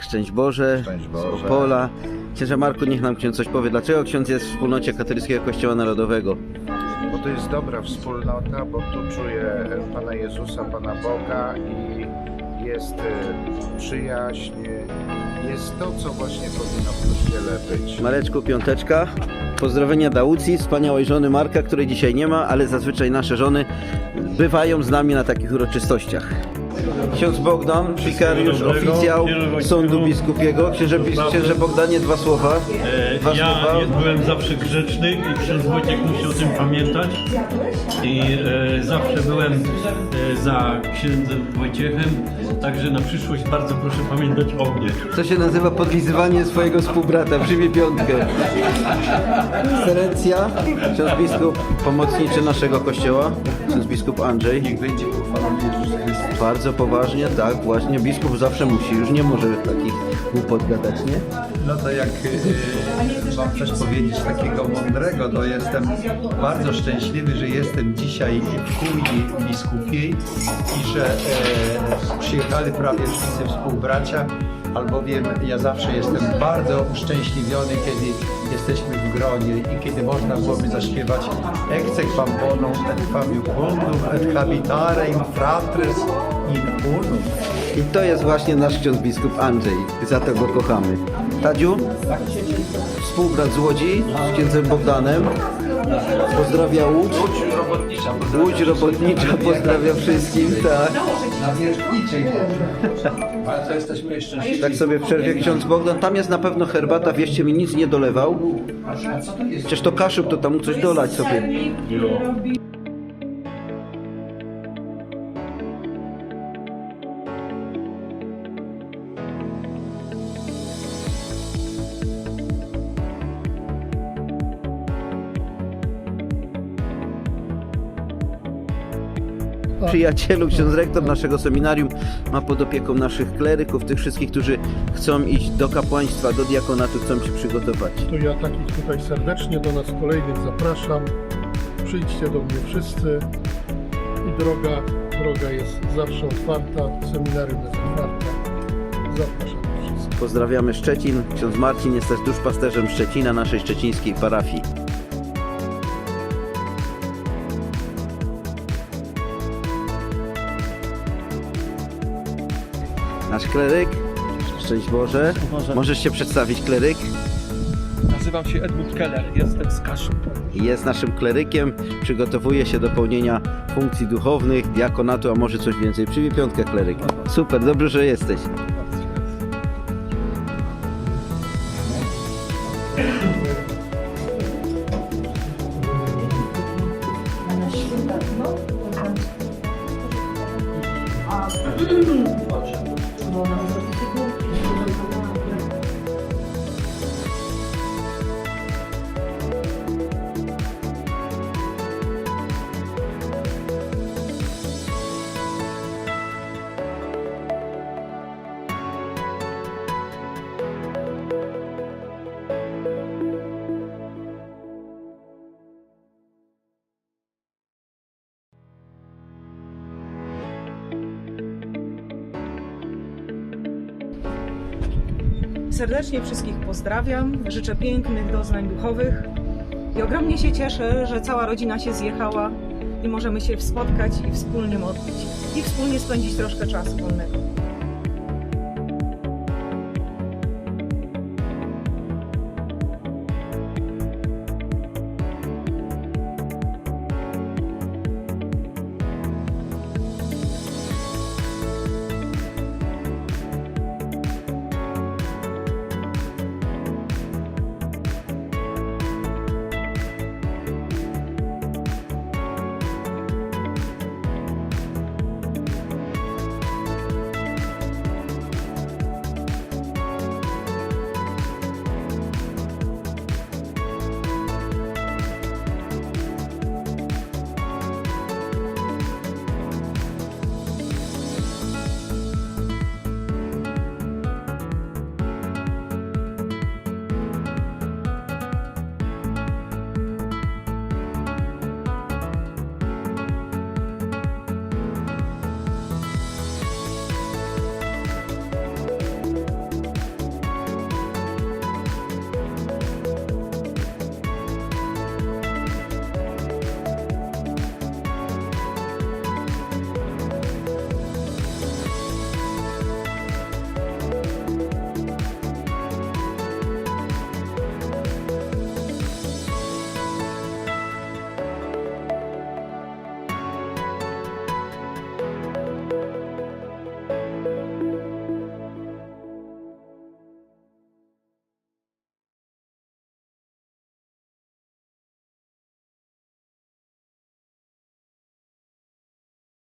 Szczęść Boże, Szczęść z Boże. Opola. Księże Marku, niech nam ksiądz coś powie. Dlaczego ksiądz jest w wspólnocie Katolickiego Kościoła Narodowego? Bo to jest dobra wspólnota, bo tu czuję Pana Jezusa, Pana Boga i jest e, przyjaźń, jest to, co właśnie powinno w Kościele być. Mareczku, piąteczka. Pozdrowienia dla wspaniałej żony Marka, której dzisiaj nie ma, ale zazwyczaj nasze żony bywają z nami na takich uroczystościach. Ksiądz Bogdan, wikariusz, oficjał sądu biskupiego. Księże, księże Bogdanie, dwa słowa. Ja byłem zawsze grzeczny i ksiądz Wojciech musi o tym pamiętać. I e, zawsze byłem e, za księdzem Wojciechem, także na przyszłość bardzo proszę pamiętać o mnie. To się nazywa podlizywanie swojego współbrata. Przyjmie piątkę. Ekscelencja, ksiądz biskup pomocniczy naszego kościoła, ksiądz biskup Andrzej. Niech będzie. Bardzo poważnie, tak, właśnie biskup zawsze musi, już nie może takich głupot gadać, nie? No to jak e, mam coś powiedzieć takiego mądrego, to jestem bardzo szczęśliwy, że jestem dzisiaj w biskupiej i że e, przyjechali prawie wszyscy współbracia, albowiem ja zawsze jestem bardzo uszczęśliwiony, kiedy jesteśmy w gronie i kiedy można byłoby zaśpiewać Ecce pamponą et fabiucundum et habitare in fratres in unum. I to jest właśnie nasz ksiądz biskup Andrzej, za to go kochamy. Tadziu, współbrat z Łodzi, z księdzem Bogdanem, pozdrawia Łódź. Łódź robotnicza pozdrawia wszystkim, tak. Na wierzchniczej. Bardzo jesteśmy szczęśliwi. Tak sobie w przerwie ksiądz Bogdan, tam jest na pewno herbata, wierzcie mi, nic nie dolewał. Przecież to kaszub, to tam mógł coś dolać sobie. Przyjacielu, ksiądz rektor naszego seminarium ma pod opieką naszych kleryków, tych wszystkich, którzy chcą iść do kapłaństwa, do diakonatu, chcą się przygotować. To ja takich tutaj serdecznie do nas kolejnych zapraszam. Przyjdźcie do mnie wszyscy i droga, droga jest zawsze otwarta, seminarium jest otwarte. Zapraszam wszystkich. Pozdrawiamy Szczecin. Ksiądz Marcin jest też duszpasterzem Szczecina, naszej szczecińskiej parafii. Nasz kleryk. Szczęść Boże. Możesz się przedstawić, kleryk? Nazywam się Edmund Keller, jestem z Kaszub. Jest naszym klerykiem, przygotowuje się do pełnienia funkcji duchownych, diakonatu, a może coś więcej. Przyjmie piątkę kleryk. Super, dobrze, że jesteś. Thank. Serdecznie wszystkich pozdrawiam, życzę pięknych doznań duchowych. I ogromnie się cieszę, że cała rodzina się zjechała i możemy się spotkać i wspólnie modlić i wspólnie spędzić troszkę czasu. wolnego.